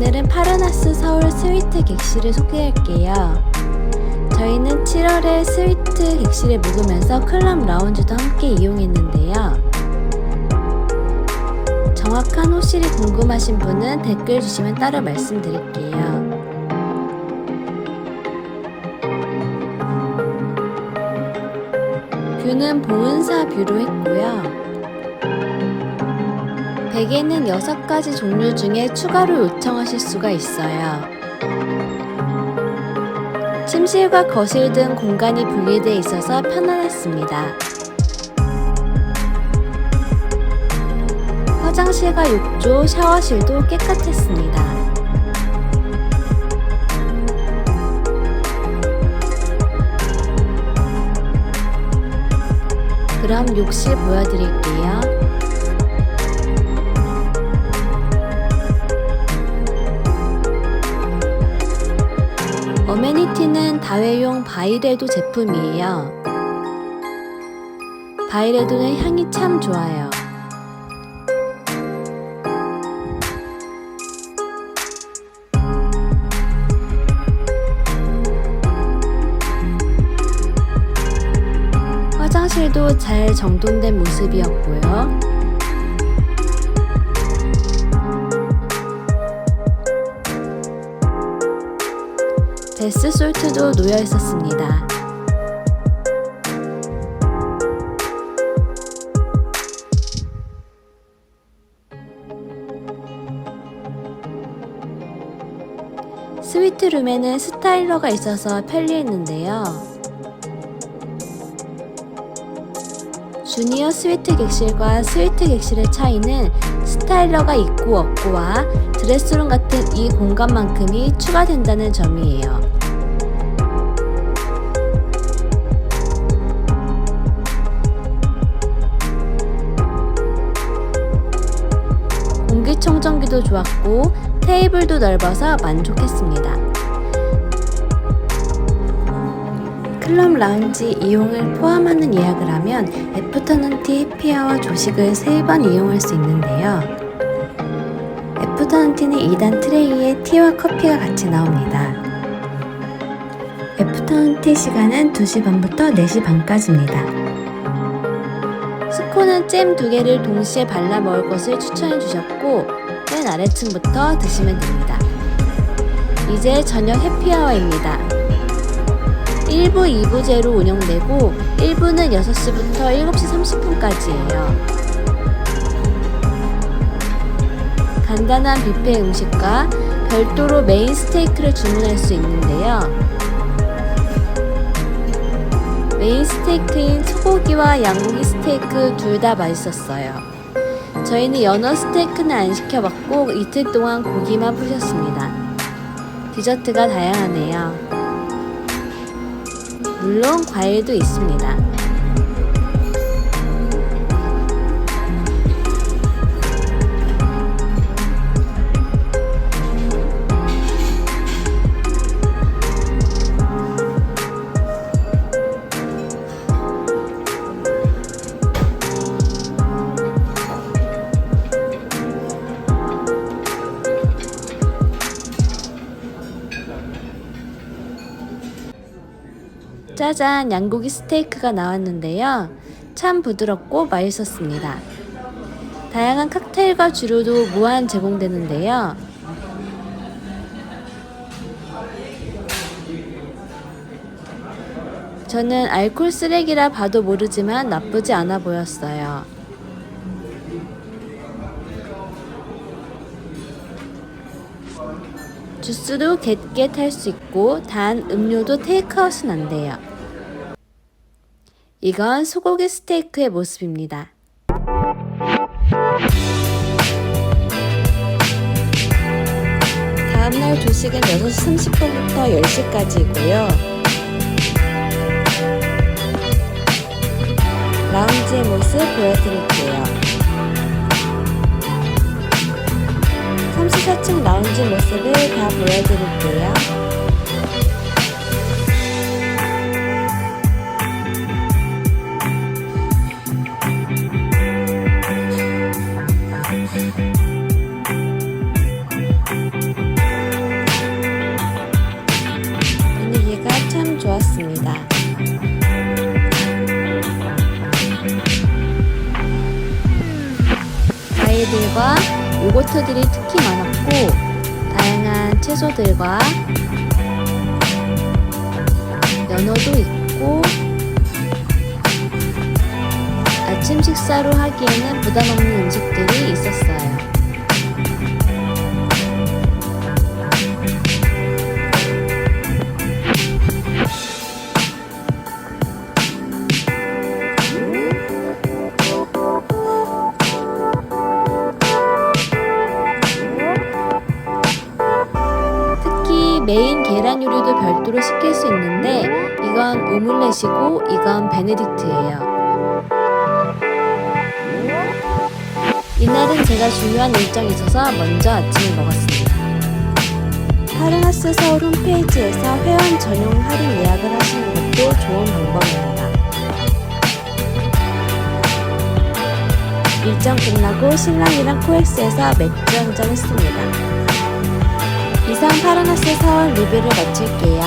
오늘은 파르나스 서울 스위트 객실을 소개할게요. 저희는 7월에 스위트 객실에 묵으면서 클럽 라운지도 함께 이용했는데요. 정확한 호실이 궁금하신 분은 댓글 주시면 따로 말씀드릴게요. 뷰는 보은사 뷰로 했고요. 베개는 6가지 종류 중에 추가로 요청하실 수가 있어요. 침실과 거실 등 공간이 분리되어 있어서 편안했습니다. 화장실과 욕조, 샤워실도 깨끗했습니다. 그럼 욕실 보여드릴게요. 다회용 바이레도 제품이에요. 바이레도는 향이 참 좋아요. 화장실도 잘 정돈된 모습이었고요. 베스 솔트도 놓여 있었습니다. 스위트룸에는 스타일러가 있어서 편리했는데요. 주니어 스위트 객실과 스위트 객실의 차이는 스타일러가 있고 없고와 드레스룸 같은 이 공간만큼이 추가된다는 점이에요. 공기청정기도 좋았고 테이블도 넓어서 만족했습니다. 클럽 라운지 이용을 포함하는 예약을 하면 애프터눈티 해피아워 조식을 3번 이용할 수 있는데요. 애프터눈티는 2단 트레이에 티와 커피가 같이 나옵니다. 애프터눈티 시간은 2시 반부터 4시 반까지입니다. 스콘은 잼두 개를 동시에 발라 먹을 것을 추천해 주셨고 맨 아래층부터 드시면 됩니다. 이제 저녁 해피아워입니다. 1부, 2부제로 운영되고 1부는 6시부터 7시 30분까지예요. 간단한 뷔페 음식과 별도로 메인 스테이크를 주문할 수 있는데요. 메인 스테이크인 소고기와 양고기 스테이크 둘 다 맛있었어요. 저희는 연어 스테이크는 안 시켜봤고 이틀 동안 고기만 푸셨습니다. 디저트가 다양하네요. 물론 과일도 있습니다. 짜잔 양고기 스테이크가 나왔는데요. 참 부드럽고 맛있었습니다. 다양한 칵테일과 주류도 무한 제공되는데요. 저는 알콜 쓰레기라 봐도 모르지만 나쁘지 않아 보였어요. 주스도 겟겟 할수 있고 단 음료도 테이크아웃은 안 돼요. 이건 소고기 스테이크의 모습입니다. 다음날 조식은 6시 30분부터 10시까지이고요. 라운지의 모습 보여드릴게요. 얹은 모습을 다 보여드릴게요. 분위기가 참 좋았습니다. 아이들과 요거트들이 특히 많았고 채소들과 연어도 있고 아침 식사로 하기에는 부담 없는 음식들이 있었어요. 메인 계란 요리도 별도로 시킬 수 있는데 이건 오믈렛이고 이건 베네딕트예요. 이날은 제가 중요한 일정이 있어서 먼저 아침을 먹었습니다. 파르나스 서울 홈페이지에서 회원 전용 할인 예약을 하시는 것도 좋은 방법입니다. 일정 끝나고 신랑이랑 코엑스에서 맥주 한잔 했습니다. 이상 파라나스 서울 리뷰를 마칠게요.